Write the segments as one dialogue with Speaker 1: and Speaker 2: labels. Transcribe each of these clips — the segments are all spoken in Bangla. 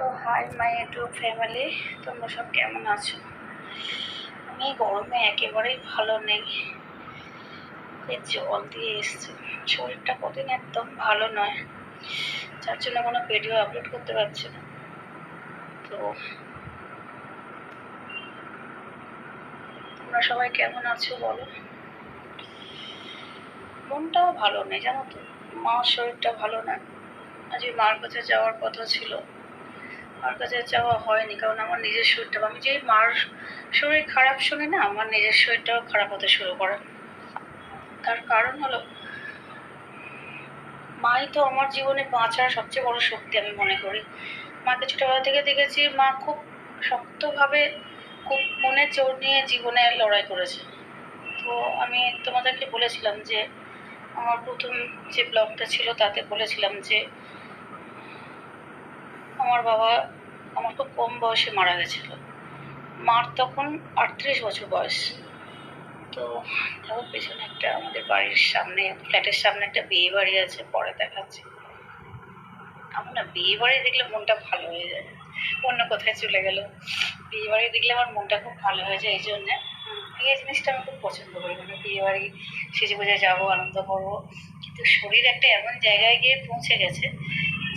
Speaker 1: তো হাই মাই ইউটিউব ফ্যামিলি তোমরা সব কেমন আছো? আমি গরমে একেবারেই ভালো নেই। জল দিয়ে এসছে। শরীরটা কদিন একদম ভালো নয়। যার জন্য কোনো ভিডিও আপলোড করতে পারছি না। তো তোমরা সবাই কেমন আছো বলো? মনটাও ভালো নেই, জানো তো? মার শরীরটা ভালো না। আজকে মার কাছে যাওয়ার কথা ছিল। মার কাছে যাওয়া হয়নি, কারণ আমার নিজের শরীরটা, আমি যে মার শরীর খারাপ শুনি না, আমার নিজের শরীরটাও খারাপ হতে শুরু করে। তার কারণ হলো, মাই তো আমার জীবনে বাঁচার সবচেয়ে বড় শক্তি আমি মনে করি। মাকে ছোটবেলা থেকে দেখেছি, মা খুব শক্তভাবে খুব মনে জোর নিয়ে জীবনে লড়াই করেছে। তো আমি তোমাদেরকে বলেছিলাম যে, আমার প্রথম যে ব্লগটা ছিল, তাতে বলেছিলাম যে আমার বাবা আমার খুব কম বয়সে মারা গেছিল। মার তখন আটত্রিশ বছর বয়স। তো দেখো পেছনে একটা আমাদের বাড়ির সামনে, ফ্ল্যাটের সামনে একটা বিয়ে বাড়ি আছে, পরে দেখাচ্ছি। আমার না বিয়ে বাড়ি দেখলে মনটা ভালো হয়ে যায়। অন্য কোথায় চলে গেল। বিয়ে বাড়ি দেখলে আমার মনটা খুব ভালো হয়ে যায়, এই জন্যে এই জিনিসটা আমি খুব পছন্দ করি। মানে বিয়ে বাড়ি সেজে গুজে যাব, আনন্দ করব। কিন্তু শরীর একটা এমন জায়গায় গিয়ে পৌঁছে গেছে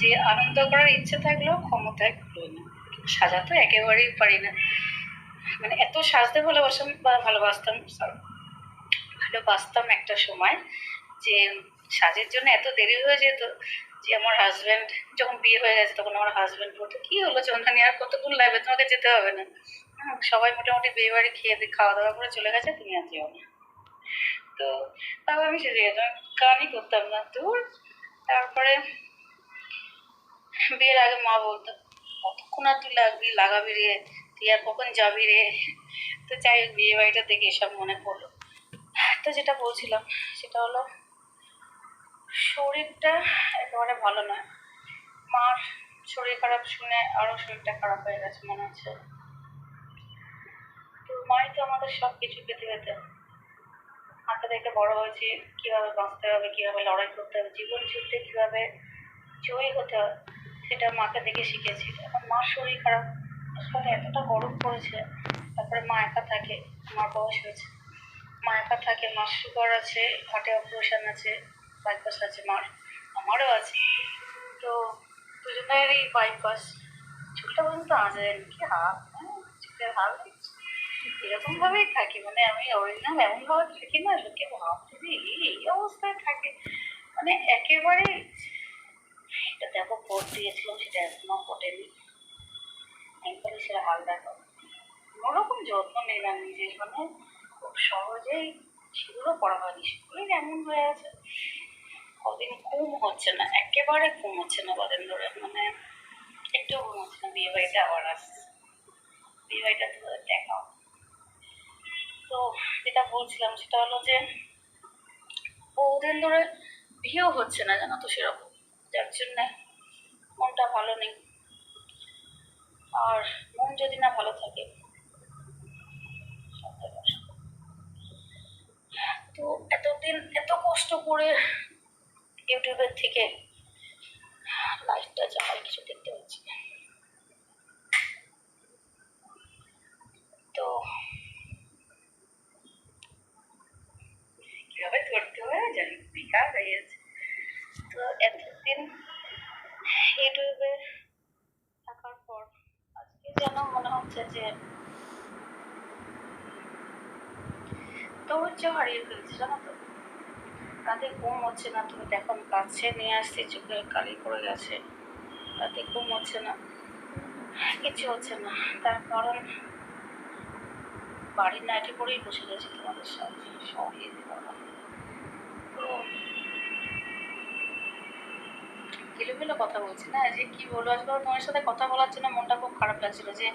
Speaker 1: যে আনন্দ করার ইচ্ছে থাকলেও ক্ষমতায় কুলোয় না। সাজাতে একেবারেই পারি না। মানে এত সাজতে ভালোবাসতাম বা ভালোবাসতাম ভালোবাসতাম একটা সময় যে সাজের জন্য এত দেরি হয়ে যেত যে আমার হাজব্যান্ড যখন বিয়ে হয়ে গেছে তখন আমার হাজব্যান্ড বলতো, কি হলো চন্দ্রানী আর কতক্ষণ লাগবে? তোমাকে যেতে হবে না। সবাই মোটামুটি বিয়ে বাড়ি খেয়ে দিয়ে খাওয়া দাওয়া করে চলে গেছে, তুমি আর যেও না। তো তাও আমি সেজে গেছিলাম গানই করতাম না। তোর তারপরে বিয়ের আগে মা বলতো, কতক্ষণ আর তুই লাগবি? লাগাবি রে। তুই আর কখন যাবি রে? তো যাই হোক বিয়ে বাড়িটা দেখে এসব মনে পড়ল। তো যেটা বলছিলাম, সেটা হলো শরীরটা একেবারে ভালো নয়। মার শরীর খারাপ শুনে আরও শরীরটা খারাপ হয়ে গেছে মনে হচ্ছে। তো মাই তো আমাদের সব কিছু পেতে মাকে দেখে বড় হয়েছি। কীভাবে বাঁচতে হবে, কীভাবে লড়াই করতে হবে, জীবন যুদ্ধে কীভাবে জয়ী হতে হয় সেটা মাকে দেখে শিখেছি। এখন মার শরীর খারাপ। আসলে এতটা গরম পড়েছে তারপরে মা একা থাকে মার বয়স হয়েছে। মা একা থাকে মার সুগার আছে হার্টে অপারেশন আছে বাইপাস আছে মার আমারও আছে। তো দুজনের এই বাইপাস চুলটা পর্যন্ত আজেন কি হাত হ্যাঁ, চুলের হাল দেখছ? এরকম থাকি মানে আমি অরিজিনাল এমন ভাবে থাকি না লোকে ভাবছে যে এই অবস্থায় থাকে। মানে একেবারে দেখো কোট দিয়েছিলাম সেটা এখনও ফোটেনি একবারে সেটা হাল দেখো। কোনোরকম যত্ন নিলাম নিজের মানে খুব সহজেই সেগুলো পড়া হয়নি। সেগুলোই এমন হয়ে আছে। কদিন ঘুম হচ্ছে না, একেবারে ঘুম হচ্ছে না কদিন ধরে। মানে একটু ঘুম হচ্ছে না। বিয়ে বাড়িতে আবার আসছে। বিয়ে বাড়িটা তোমাদের দেখাও। তো যেটা বলছিলাম, সেটা হলো যে বহুদিন ধরে বিয়েও হচ্ছে না, জানো তো সেরকম। যার জন্য মনটা ভালো নেই। আর মন যদি না ভালো থাকে। তো এতদিন এত কষ্ট করে ইউটিউবের থেকে লাইফটা যা হয় কিছু দেখতে পাচ্ছি তো কীভাবে ধরতে হয় জানি বেকার হয়ে তো এতদিন ইউটিউবে থাকার পর আজকে যেন মনে হচ্ছে যে হারিয়ে ফেলছি, জানো তো? রাতে ঘুম হচ্ছে না, তুমি দেখো কাছে নিয়ে আসছি, চোখে কালি পড়ে গেছে রাতে ঘুম হচ্ছে না কিছু হচ্ছে না। তার কারণ বাড়ির নাইটে পরেই বসে গেছি তোমাদের সাথে সরিয়ে দিতে তো এলোমেলো কথা বলছি না, যে কি বলব? আজকে তোমার সাথে কথা বলার জন্য মনটা খুব খারাপ লাগছিল যে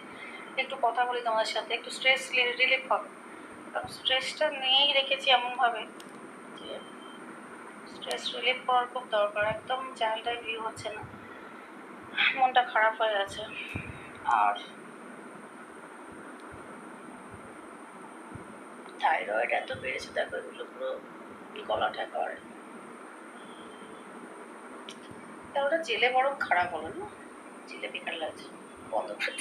Speaker 1: একটু কথা বলি তোমাদের সাথে, একটু স্ট্রেস রিলিফ হবে। কারণ স্ট্রেসটা নিয়েই রেখেছি এমনভাবে যে স্ট্রেস রিলিফ করার খুব দরকার, একদম চ্যানেলটায় ভিউ হচ্ছে না। মনটা খারাপ হয়ে আছে। আর থাইরয়েড এত বেড়েছে, দেখো এগুলো পুরো গলাটা করে ওটা জেলে বরং খারাপ হলো না? জিলেপি খার লাগছে। বন্ধ করে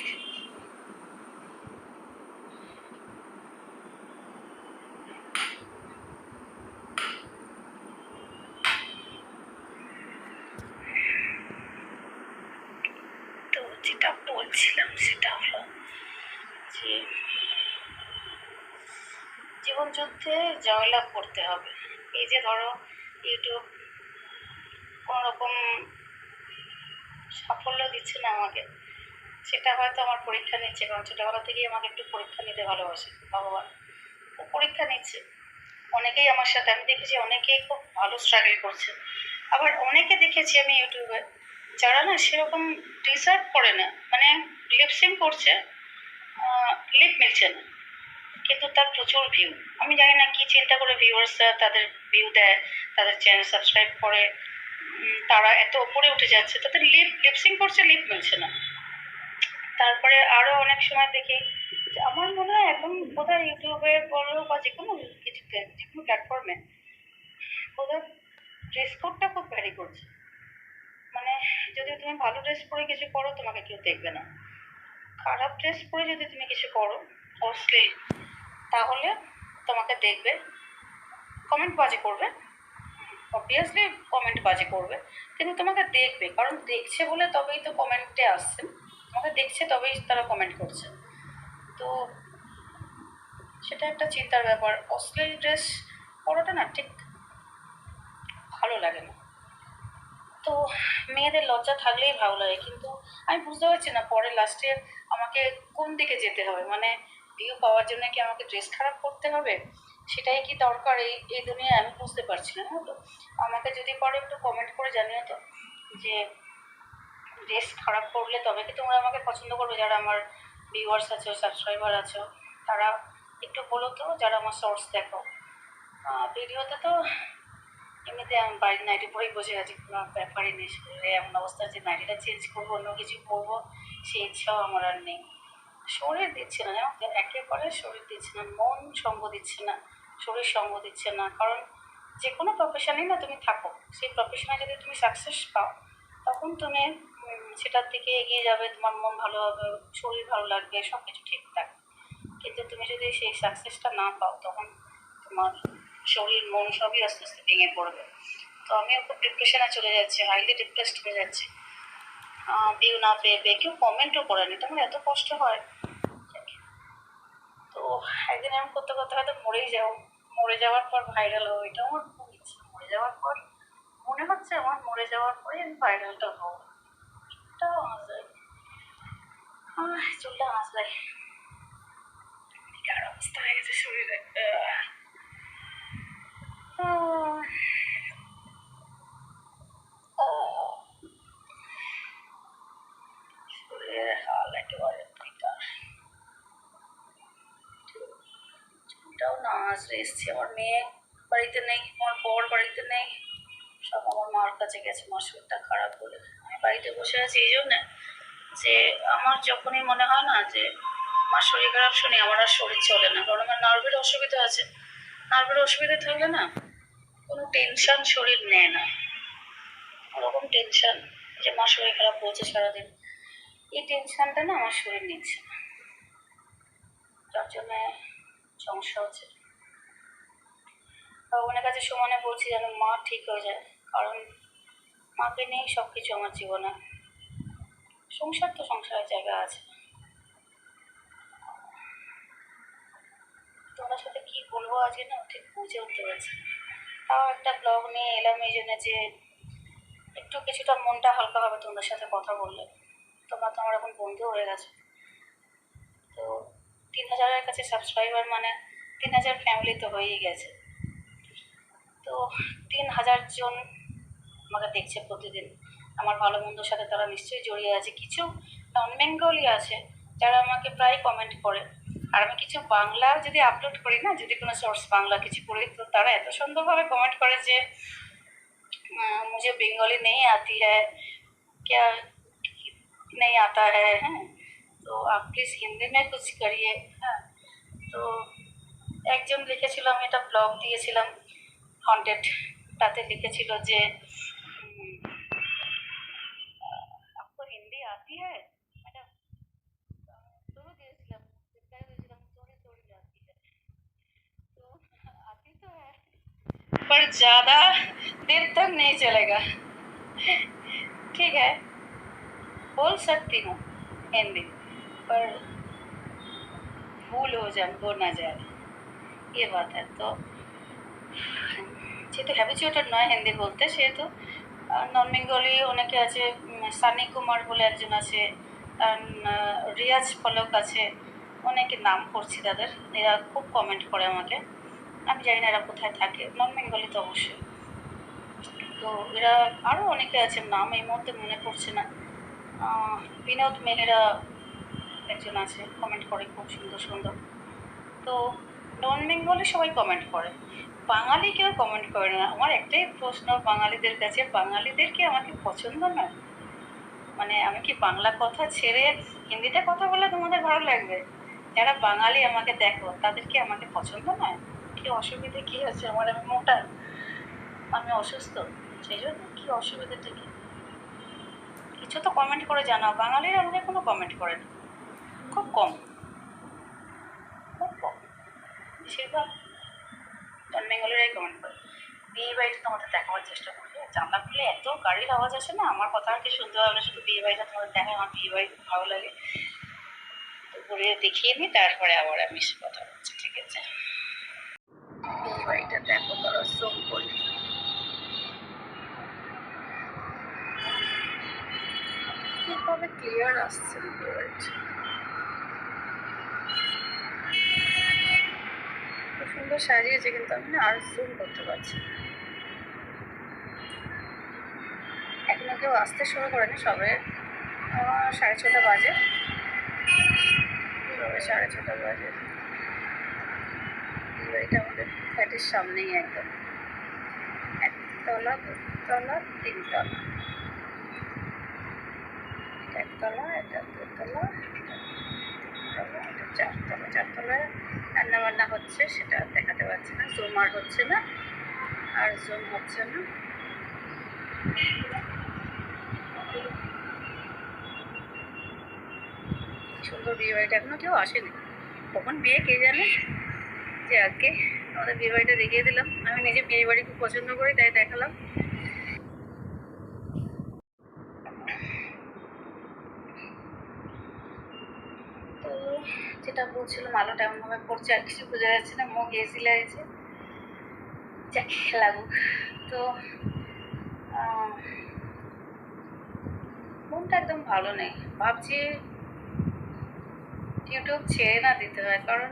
Speaker 1: তো যেটা বলছিলাম সেটা যে যুদ্ধে জয়লাভ করতে হবে। এই যে ধরো, ইউটিউব কোনো রকম সাফল্য দিচ্ছে না আমাকে। সেটা হয়তো আমার পরীক্ষা নিচ্ছে, কারণ ছোটোবেলা থেকেই আমাকে একটু পরীক্ষা নিতে ভালোবাসে ভগবান। ও পরীক্ষা নিচ্ছে। অনেকেই আমার সাথে, আমি দেখেছি অনেকেই খুব ভালো স্ট্রাগল করছে। আবার অনেকে দেখেছি আমি ইউটিউবে, যারা না সেরকম ডিজার্ভ করে না। মানে লিপসিং করছে লিপ মিলছে না। কিন্তু তার প্রচুর ভিউ আমি জানি না কি চিন্তা করে ভিউয়ার্সরা তাদের ভিউ দেয়, তাদের চ্যানেল সাবস্ক্রাইব করে। তারা এত উপরে উঠে যাচ্ছে। তাদের লিপ লিপসিং করছে লিপ মিলছে না। তারপরে আরও অনেক সময় দেখি আমার মনে হয় এখন বোধহয় ইউটিউবে বলো বা যে কোনো কিছুতে, যে কোনো প্ল্যাটফর্মে বোধহয় ড্রেস কোডটা খুব ভ্যারি করছে। মানে যদি তুমি ভালো ড্রেস পরে কিছু করো, তোমাকে কেউ দেখবে না। খারাপ ড্রেস পরে যদি তুমি কিছু করো অশ্লীল তাহলে তোমাকে দেখবে কমেন্ট বাজে করবে। অবভিয়াসলি কমেন্ট বাজে করবে। কিন্তু তোমাকে দেখবে, কারণ দেখছে বলে তবেই তো কমেন্টে আসছে। তোমাকে দেখছে তবেই তারা কমেন্ট করছে। তো সেটা একটা চিন্তার ব্যাপার। অশ্লীল ড্রেস পরাটা না ঠিক ভালো লাগে না। তো মেয়েদের লজ্জা থাকলেই ভালো লাগে, কিন্তু আমি বুঝতে পারছি না পরে লাস্টে আমাকে কোন দিকে যেতে হবে? মানে ভিউ পাওয়ার জন্য কি আমাকে ড্রেস খারাপ করতে হবে? সেটাই কি দরকার? এই এই দুনিয়ায় আমি বুঝতে পারছি না তো? আমাকে যদি পারো একটু কমেন্ট করে জানিও তো, যে ড্রেস খারাপ করলে তবে কি তোমরা আমাকে পছন্দ করবে? যারা আমার ভিউয়ার্স আছো সাবস্ক্রাইবার আছো, তারা একটু বলো তো, যারা আমার শর্টস দেখো। ভিডিওতে তো এমনিতে আমি বাড়ির নাইটি পরেই বসে আছি, কোনো ব্যাপারই নেই, শরীরে এমন অবস্থা যে নাইটিটা চেঞ্জ করব, অন্য কিছু করব সেই ইচ্ছাও আমার আর নেই। শরীর দিচ্ছে না, জানো একেবারে শরীর দিচ্ছে না, মন সঙ্গ দিচ্ছে না। শরীর সঙ্গ দিচ্ছে না। কারণ যে কোনো প্রফেশনেই না তুমি থাকো, সেই প্রফেশনে যদি তুমি সাকসেস পাও, তখন তুমি সেটার দিকে এগিয়ে যাবে, তোমার মন ভালো হবে, শরীর ভালো লাগবে সব কিছু ঠিকঠাক কিন্তু তুমি যদি সেই সাকসেসটা না পাও, তখন তোমার শরীর, মন সবই আস্তে আস্তে ভেঙে পড়বে। তো আমিও খুব ডিপ্রেশনে চলে যাচ্ছি হাইলি ডিপ্রেসড হয়ে যাচ্ছি। ভিউ না পেয়ে পেয়ে কেউ কমেন্টও করেনি। এটা আমার এত কষ্ট হয় একদিন এমন করতে করতে হয়তো মরেই যাও। মরে যাওয়ার পর ভাইরাল হব এটা আমার খুব ইচ্ছে। মরে যাওয়ার পর মনে হচ্ছে আমার মরে যাওয়ার পরে আমি ভাইরালটা হব। চুলটাও আঁচড়াই চুলটা আঁচড়াই বিকার অবস্থা হয়ে গেছে শরীরে। শরীরের হাল একেবারে বেকার চুলটাও না আঁচড়ে এসছে। আমার মেয়ে বাড়িতে নেই, আমার বর বাড়িতে নেই। সব আমার মার কাছে গেছে, মার শরীরটা খারাপ বলে। আমি বাড়িতে বসে আছি এই জন্যে যে আমার যখনই মনে হয় না যে মার শরীর খারাপ, শুনি আমার আর শরীর চলে না। কারণ আমার নার্ভের অসুবিধা আছে। নার্ভের অসুবিধা থাকলে না কোনো টেনশন শরীর নেয় না। ওরকম টেনশন যে মার শরীর খারাপ বলছে সারাদিন। এই টেনশনটা না আমার শরীর নিচ্ছে না। যার জন্য সমস্যা হচ্ছে। ভগবানের কাছে সমানে বলছি যেন মা ঠিক হয়ে যায়, কারণ মাকে নিয়েই সব কিছু আমার জীবনে। সংসার তো সংসারের জায়গা আছে। তোমার সাথে কি বলব আজকে না ঠিক বুঝে উঠতে পারছি তাও একটা ব্লগ নিয়ে এলাম এই জন্য যে একটু কিছুটা মনটা হালকা হবে তোমাদের সাথে কথা বললে। তোমরা তো আমার এখন বন্ধু হয়ে গেছে। তো তিন হাজারের কাছে সাবস্ক্রাইবার মানে তিন হাজার ফ্যামিলি তো হয়েই গেছে তো তিন হাজার জন আমাকে দেখছে প্রতিদিন আমার ভালো মন্দর সাথে তারা নিশ্চয়ই জড়িয়ে আছে কিছু নন বেঙ্গলি আছে যারা আমাকে প্রায় কমেন্ট করে আর আমি কিছু বাংলা যদি আপলোড করি না যদি কোনো সোর্স বাংলা কিছু করি তো তারা এত সুন্দরভাবে কমেন্ট করে যে আহ, मुझे बंगाली नहीं आती है क्या नहीं आता है हैं तो आप प्लीज़ हिंदी में कुछ करिए। हाँ तो एक जन लिखे एक ब्लग दिए हंडेड ताते लिखे जे हम्म, तो तो पर ज़्यादा देर तक नहीं चलेगा। ठीक है, बोल सकती हूँ, हिंदी। पर भूल हो जाए हो ना जाए ये बात है तो যেহেতু হ্যাবিচুয়েটেড নয় হিন্দি বলতে সেহেতু নন বেঙ্গলি অনেকে আছে উম, সানি কুমার বলে একজন আছে আর, আহ, রিয়াজ পলক আছে অনেকে নাম করছি তাদের এরা খুব কমেন্ট করে আমাকে আমি জানি না এরা কোথায় থাকে নন বেঙ্গলি তো অবশ্যই তো এরা আরও অনেকে আছে নাম এই মুহূর্তে মনে পড়ছে না আহ, বিনোদ মেহরা একজন আছে কমেন্ট করে, খুব সুন্দর সুন্দর। তো নন বেঙ্গলি সবাই কমেন্ট করে। বাঙালি কেউ কমেন্ট করে না। আমার একটাই প্রশ্ন, বাঙালিদের কাছে, বাঙালিদের কি আমাকে পছন্দ নয়? মানে আমি কি বাংলা কথা ছেড়ে হিন্দিতে কথা বলে তোমাদের ভালো লাগবে? যারা বাঙালি আমাকে দেখো, তাদের কি আমাকে পছন্দ নয়? কি অসুবিধে, কি আছে? আমার আমি মোটা, আমি অসুস্থ? সেই জন্য কি অসুবিধাটা কি? কিছু তো কমেন্ট করে জানাও। বাঙালিরা আমাকে কোনো কমেন্ট করে না। খুব কম। খুব কম। বেশিরভাগ নন বেঙ্গলিরাই কমেন্ট করে। বিয়ে বাড়িটা তোমাদের দেখাবার চেষ্টা করি। জানলা খুলে এত গাড়ির আওয়াজ আসে না, আমার কথা আর কি শুনতে হবে না, শুধু বিয়ে বাড়িটা তোমাদের দেখায় আমার বিয়ে বাড়ি খুব ভালো লাগে। তো ঘুরে দেখিয়ে নিই তারপরে আবার আমি কথা বলছি, ঠিক আছে? বিয়ে বাড়িটা দেখো করো সোম করি। কীভাবে ক্লিয়ার আসছে বিয়ে বাড়িটা? সুন্দর সাজিয়েছে, কিন্তু আমি না আর জুম করতে পারছি। এখনও কেউ আসতে শুরু করেনি সবে সাড়ে ছটা বাজে। সাড়ে ছটা বাজে। এটা আমাদের ফ্ল্যাটের সামনেই একদম। একতলা, দুতলা, তিনতলা। একতলা, এটা দুতলা চারতলা চারতলায় রান্না বান্না হচ্ছে, সেটা দেখাতে পারছি না। জুম আর হচ্ছে না, আর জুম হচ্ছে না। সুন্দর বিয়ে বাড়িটা এখনও কেউ আসেনি। কখন বিয়ে কে জানে? যে আজকে আমাদের বিয়ে বাড়িটা দেখিয়ে দিলাম। আমি নিজে বিয়ে বাড়ি খুব পছন্দ করি, তাই দেখালাম তো বলছিলাম আলোটা এমনভাবে পড়ছে, আর কিছু বোঝা যাচ্ছে না, মুখ এসি লাগছে যাক, লাগুক। তো মনটা একদম ভালো নেই। ভাবছি ইউটিউব ছেড়ে না দিতে হয়, কারণ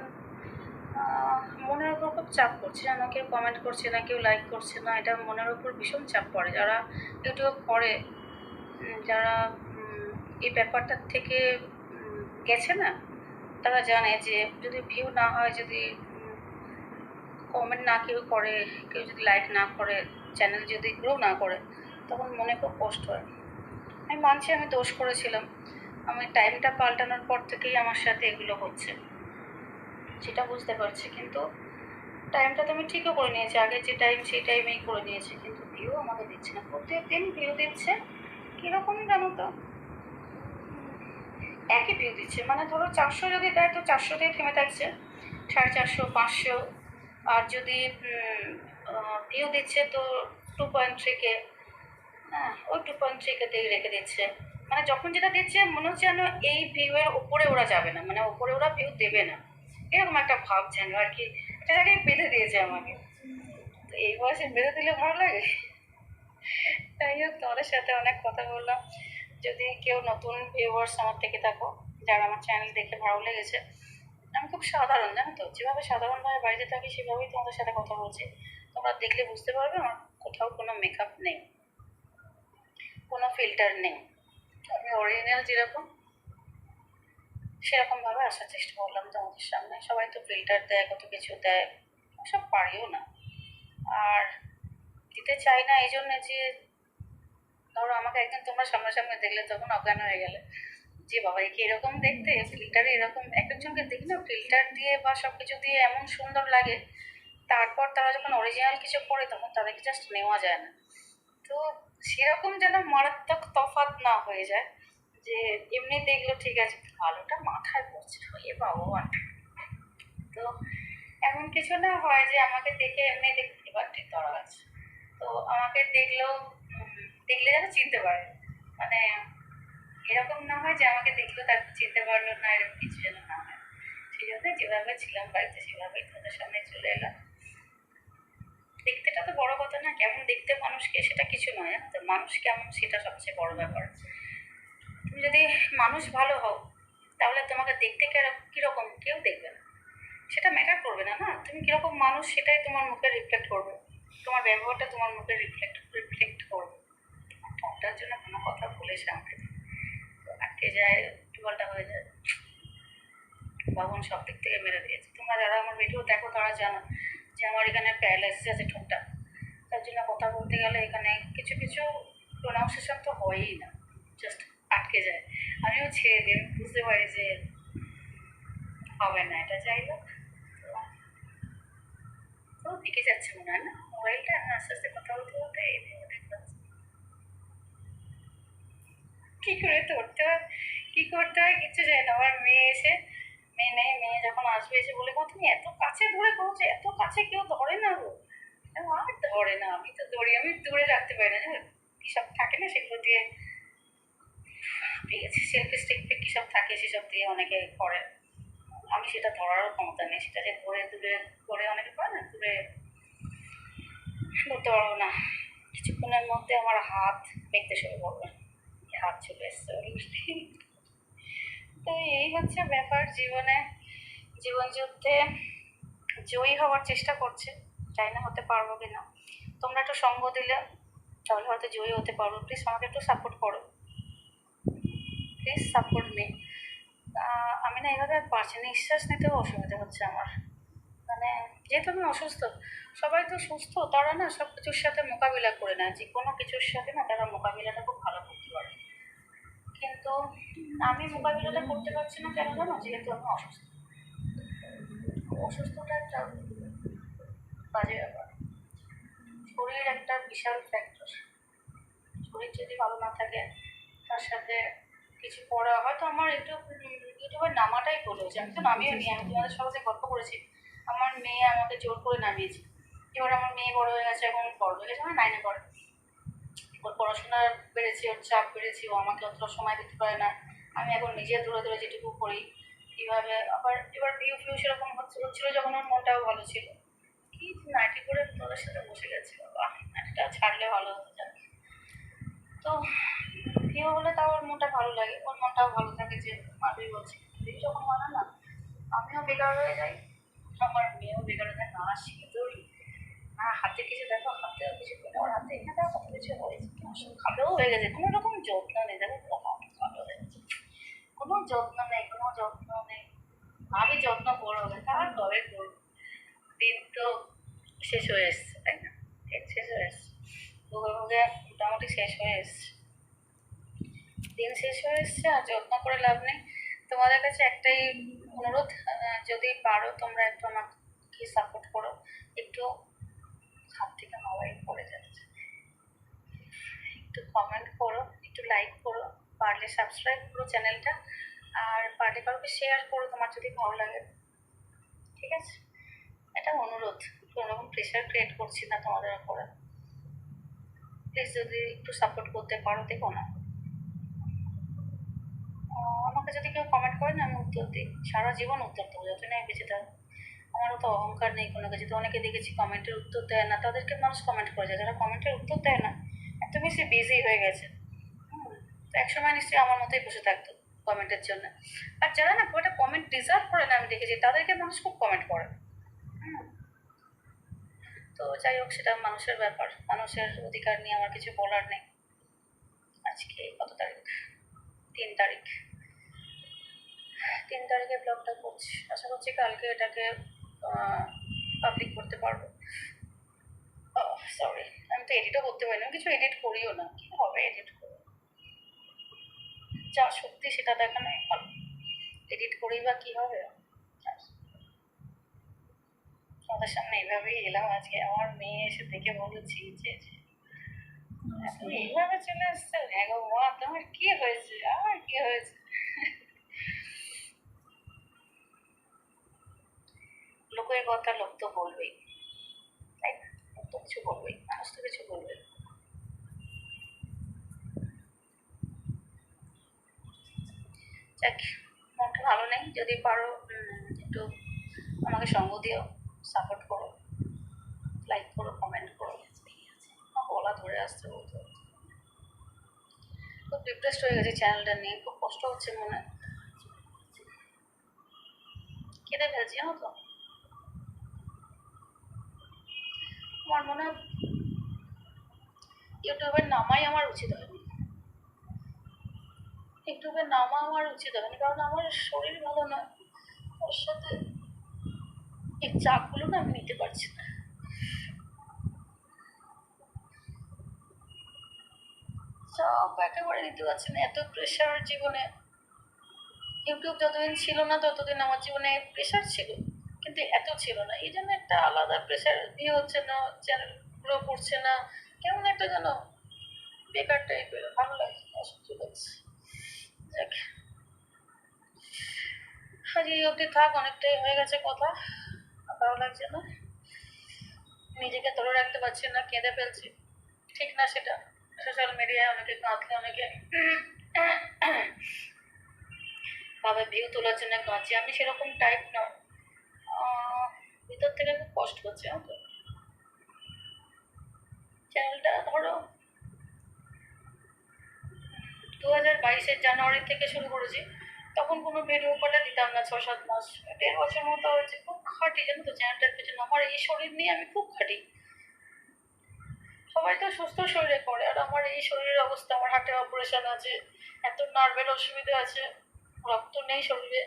Speaker 1: মনের ওপর খুব চাপ পড়ছে। না কেউ কমেন্ট করছে না, কেউ লাইক করছে না, এটা মনের ওপর ভীষণ চাপ পড়ে। যারা ইউটিউব করে যারা এই ব্যাপারটার থেকে গেছে না তারা জানে যে যদি ভিউ না হয়, যদি কমেন্ট না কেউ করে, কেউ যদি লাইক না করে চ্যানেল যদি গ্রো না করে, তখন মনে খুব কষ্ট হয়। আমি মানছি আমি দোষ করেছিলাম। আমি টাইমটা পাল্টানোর পর থেকেই আমার সাথে এগুলো হচ্ছে। সেটা বুঝতে পারছি, কিন্তু টাইমটা তো আমি ঠিকও করে নিয়েছি। আগে যে টাইম সেই টাইমেই করে নিয়েছি। কিন্তু ভিউ আমাকে দিচ্ছে না। প্রত্যেক দিন ভিউ দিচ্ছে। কীরকম জানো তো? একই ভিউ দিচ্ছে। মানে ধরো চারশো যদি দেয় তো চারশোতেই থেমে থাকছে। সাড়ে চারশো, পাঁচশো। আর যদি ভিউ দিচ্ছে তো টু পয়েন্ট থ্রিকে হ্যাঁ ওই টু পয়েন্ট থ্রিকেতেই রেখে দিচ্ছে। মানে যখন যেটা দিচ্ছে, মনে হচ্ছে যেন এই ভিউয়ের উপরে ওরা যাবে না। মানে ওপরে ওরা ভিউ দেবে না। এরকম একটা ভাব যেন আর কি। এটা জায়গায় বেঁধে দিয়েছে আমাকে। তো এই বয়সে বেঁধে দিলে ভালো লাগে? তাই হোক, তোমাদের সাথে অনেক কথা বললাম। যদি কেউ নতুন ভিউয়ার্স আমার থেকে থাকো, যারা আমার চ্যানেল দেখে ভালো লেগেছে, আমি খুব সাধারণ, জানো তো? যেভাবে সাধারণভাবে বাড়িতে থাকি, সেভাবেই তোমাদের সাথে কথা বলছি। তোমরা দেখলে বুঝতে পারবে আমার কোথাও কোনো মেকআপ নেই, কোনো ফিল্টার নেই। আমি অরিজিনাল যেরকম সেরকমভাবে আসার চেষ্টা করলাম তোমাদের সামনে। সবাই তো ফিল্টার দেয়, কত কিছু দেয়, সব পারিও না। আর দিতে চাই না এই জন্য যে ধরো আমাকে একদিন তোমরা সামনাসামনি দেখলে তখন অজ্ঞান হয়ে গেলে। যে বাবা, একে এরকম দেখতে ফিল্টারে এরকম এক একজনকে দেখি না ফিল্টার দিয়ে বা সব কিছু দিয়ে এমন সুন্দর লাগে। তারপর তারা যখন অরিজিনাল কিছু করে তখন তাদেরকে জাস্ট নেওয়া যায় না। তো সেরকম যেন মারাত্মক তফাৎ না হয়ে যায়, যে এমনি দেখল ঠিক আছে ভালোটা মাথায় পড়ছে। এ ভগবান। তো এমন কিছু না হয় যে আমাকে দেখে এমনি দেখতে ঠিক ধরা আছে। তো আমাকে দেখলেও দেখলে যেন চিনতে পারে। মানে এরকম না হয় যে আমাকে দেখল তার চিনতে পারল না, এরকম কিছু যেন না হয়। সেই জন্য যেভাবে ছিলাম বাড়িতে, সেভাবেই তোদের সামনে চলে এলাম। দেখতেটা তো বড় কথা না, কেমন দেখতে মানুষকে সেটা কিছু নয়। তো মানুষ কেমন সেটা সবচেয়ে বড় ব্যাপার। তুমি যদি মানুষ ভালো হও, তাহলে তোমাকে দেখতে কীরকম কেউ দেখবে না। সেটা ম্যাটার করবে না না। তুমি কীরকম মানুষ সেটাই তোমার মুখে রিফ্লেক্ট করবে। তোমার ব্যবহারটা তোমার মুখে রিফ্লেক্ট রিফ্লেক্ট করবে। ওটার জন্য কোনো কথা আমাকে। তো আটকে যায় টুয়ালটা হয়ে যায়। বাবন সব দিক থেকে মেরে দিয়েছে। তোমরা যারা আমার ভিডিও দেখো, তারা জানো যে আমার এখানে প্যারালাইসিস আছে ঠোঁটটা। তার জন্য কথা বলতে গেলে এখানে কিছু কিছু প্রোনাউন্সিয়েশন তো হয়ই না। জাস্ট আটকে যায়। আমিও ছেড়ে দিই, আমি বুঝতে পারি যে হবে না, এটা যাই হোক। তো- দিকে যাচ্ছে মনে হয় না? মোবাইলটা আস্তে আস্তে কথা বলতে বলতে এই দিকে দেখতে পাচ্ছি। কি করে ধরতে হয়? কি করতে হয় কিছু যায় না। আমার মেয়ে এসে, মেয়ে নেই, মেয়ে যখন আসবে এসে বলে তুমি এত কাছে ধরে করছ এত কাছে কেউ ধরে না গো? আর ধরে না, আমি তো ধরি, আমি দূরে রাখতে পারি না। জানো সব থাকে না সেগুলো দিয়ে? ঠিক আছে সেলফি স্টিক কি সব থাকে সেসব দিয়ে অনেকে করে। আমি সেটা ধরারও ক্ষমতা নেই, সেটা যে ধরে, দূরে, করে অনেকে করে না, দূরে পারব না। কিছুক্ষণের মধ্যে আমার হাত দেখতে শুরু করবে। হাত চলে। তো এই হচ্ছে ব্যাপার, জীবনে জীবন যুদ্ধে জয়ী হওয়ার চেষ্টা করছে। চাই না হতে পারব কি না তোমরা একটু সঙ্গ দিলে, তাহলে হয়তো জয়ী হতে পারব। প্লিজ আমাকে একটু সাপোর্ট করো। প্লিজ সাপোর্ট মি আমি না এভাবে আর পারছি না, নিঃশ্বাস নিতেও অসুবিধা হচ্ছে আমার। মানে যেহেতু আমি অসুস্থ, সবাই তো সুস্থ, তারা না সব কিছুর সাথে মোকাবিলা করে নেয়। যে কোনো কিছুর সাথে না তারা মোকাবিলাটা খুব ভালো করতে পারে। কিন্তু আমি মোকাবিলাটা করতে পারছি না কেন জানো? যেহেতু আমি অসুস্থ। অসুস্থটা একটা বাজে ব্যাপার। শরীর একটা বিশাল ফ্যাক্টর শরীর যদি ভালো না থাকে, তার সাথে কিছু পড়া হয়তো আমার একটু ইউটিউবে নামাটাই ভুল হয়েছে। আমি তো নামিও নি, আমি তোমাদের সাথে গল্প করেছি, আমার মেয়ে আমাকে জোর করে নামিয়েছে। এবার আমার মেয়ে বড় হয়ে গেছে এখন বড় হয়ে গেছে, আমার নাইনে পড়ে। ওর পড়াশোনা বেড়েছে ওর চাপ বেড়েছে, ও আমাকে অতটা সময় দিতে পারে না। আমি এখন নিজে দূরে দূরে যেটুকু করি কীভাবে আবার এবার ভিউ ফিউ সেরকম হচ্ছে, হচ্ছিল যখন ওর মনটাও ভালো ছিল। কি নাইটি করে তোদের সাথে বসে গেছে, বাবা। নাইটিটা ছাড়লে ভালো হতো জানি তো ভিউ হলে তাও ওর মনটা ভালো লাগে। ওর মনটাও ভালো থাকে যে মাধুরী বলছে ভিউ যখন মানে না, আমিও বেকার হয়ে যাই। আমার মেয়েও বেকার হয়ে না শিখে না হাতে কিছু দেখো হাতেও কিছু করে ওর হাতে। এখানে কত কিছু হয়েছে ভালোও হয়ে গেছে, কোনো রকম যত্ন নেই। দেখো ভালো হয়ে গেছে। কোনো যত্ন নেই, কোনো যত্ন নেই। আমি যত্ন করব আর কবে করব দিন তো শেষ হয়ে এসছে, তাই না? শেষ হয়ে এসছে। ভোগে মোটামুটি শেষ হয়ে এসছে। দিন শেষ হয়ে এসছে, আর যত্ন করে লাভ নেই। তোমাদের কাছে একটাই অনুরোধ যদি পারো তোমরা একটু আমাকে সাপোর্ট করো। একটু হাত থেকে মোবাইল পড়ে যাচ্ছে। একটু কমেন্ট করো, একটু লাইক করো, পারলে সাবস্ক্রাইব করো চ্যানেলটা আর পারলে কাউকে শেয়ার করো তোমার যদি ভালো লাগে। ঠিক আছে? এটা অনুরোধ কোনো রকম প্রেশার ক্রিয়েট করছি না তোমাদের উপরে। প্লিজ যদি একটু সাপোর্ট করতে পারো, দেখো না। আমাকে যদি কেউ কমেন্ট করে না আমি উত্তর দিই। সারা জীবন উত্তর দেবো যতদিন আমি বেঁচে থাকব আমারও তো অহংকার নেই কোনো কিছু তো অনেকে দেখেছি কমেন্টের উত্তর দেয় না তাদেরকে মানুষ কমেন্ট করে যায়। যারা কমেন্টের উত্তর দেয় না এত বেশি বিজি হয়ে গেছে। হুম, তো একসময় নিশ্চয়ই আমার মতোই বসে থাকতো কমেন্টের জন্য। আর যারা না ওটা কমেন্ট ডিজার্ভ করে না আমি দেখেছি তাদেরকে মানুষ খুব কমেন্ট করে। তো যাই হোক সেটা মানুষের ব্যাপার। মানুষের অধিকার নিয়ে আমার কিছু বলার নেই। আজকে কত তারিখ? তিন তারিখ। তিন তারিখে ব্লগটা করছি। আশা করছি কালকে এটাকে পাবলিক করতে পারব। সরি আমি তো এডিটও করতে পারি না কিছু এডিট করিও না। কি হবে এডিট করে যা সত্যি সেটা দেখানোই ভালো এডিট করেই বা কী হবে? তোমাদের সামনে এইভাবেই এলাম আজকে। আমার মেয়ে এসে দেখে বলেছি যে এইভাবে চলে এসছো মা তোমার কি হয়েছে? আমার কি কথা লোক তো বলবেই। তাই না? লোক তো কিছু বলবেই, মানুষ তো কিছু বলবেই। যাক, মনটা ভালো নেই। যদি পারো একটু আমাকে সঙ্গ দিও সাপোর্ট করো লাইক করো কমেন্ট করো। গলা ধরে আসতে বলতে খুব ডিপ্রেসড হয়ে গেছে চ্যানেলটা নিয়ে। খুব কষ্ট হচ্ছে মনে। কেঁদে ফেলছি, জানো তো? আমার মনে হয় ইউটিউবের নামাই আমার উচিত হয়নি? ইউটিউবে নামা আমার উচিত হয়নি, কারণ আমার শরীর ভালো নয় ওর সাথে এই চাপগুলো না আমি নিতে পারছি না। চাপ একেবারে নিতে পারছি না, এত প্রেশার জীবনে। ইউটিউব যতদিন ছিল না, ততদিন আমার জীবনে প্রেশার ছিল। কিন্তু এত ছিল না। এই জন্য একটা আলাদা প্রেশার দিয়ে হচ্ছে না চ্যানেল গ্রো করছে না। কেমন একটা যেন বেকার টাইপের ভালো লাগছে না, লাগছে। যাক। আজ এই অবধি থাক অনেকটাই হয়ে গেছে কথা। ভালো লাগছে না। নিজেকে ধরে রাখতে পারছি না কেঁদে ফেলছি। ঠিক না সেটা। সোশ্যাল মিডিয়ায় অনেকে কাঁদলে অনেকে ভাবে ভিউ তোলার জন্য কাঁদছি। আমি সেরকম টাইপ নয় ভিতর থেকে খুব কষ্ট হচ্ছে জানো তো চ্যানেলটা ধরো দু হাজার বাইশের জানুয়ারি থেকে শুরু করেছি। তখন কোনো ভিডিও করে দিতাম না ছ সাত মাস, দেড় বছর মতো হয়েছে, খুব খাটি, জানো তো চ্যানেলটার পেছনে। আমার এই শরীর নিয়ে আমি খুব খাটি। সবাই তো সুস্থ শরীরে করে আর আমার এই শরীরের অবস্থা, আমার হার্টে অপারেশন আছে, এত নার্ভের অসুবিধা আছে, রক্ত নেই শরীরে।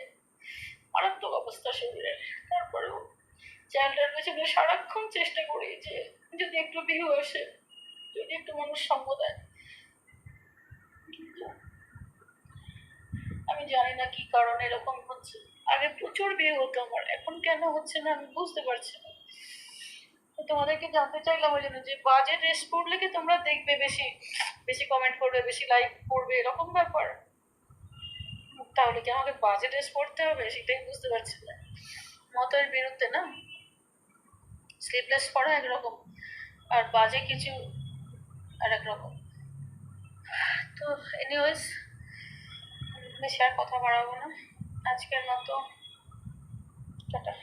Speaker 1: মারাত্মক অবস্থা শরীরে। তারপরেও চ্যানেলটার পেছনে সারাক্ষণ চেষ্টা করি যে যদি একটু ভিউ আসে, যদি একটু মানুষ সঙ্গ আমি জানি না কি কারণে এরকম হচ্ছে। আগে প্রচুর ভিউ হতো আমার, এখন কেন হচ্ছে না আমি বুঝতে পারছি না। তোমাদেরকে জানতে চাইলাম ওই জন্য যে বাজে ড্রেস পরলে কি তোমরা দেখবে বেশি বেশি কমেন্ট করবে, বেশি লাইক করবে, এরকম ব্যাপার? তাহলে কি আমাকে বাজে ড্রেস পড়তে হবে, সেটাই বুঝতে পারছি না। মতের বিরুদ্ধে না? স্লিপলেস পরা একরকম, আর বাজে কিছু আর একরকম তো এনিওয়েজ বেশি আর কথা বাড়াবো না। আজকের মতো, টাটা।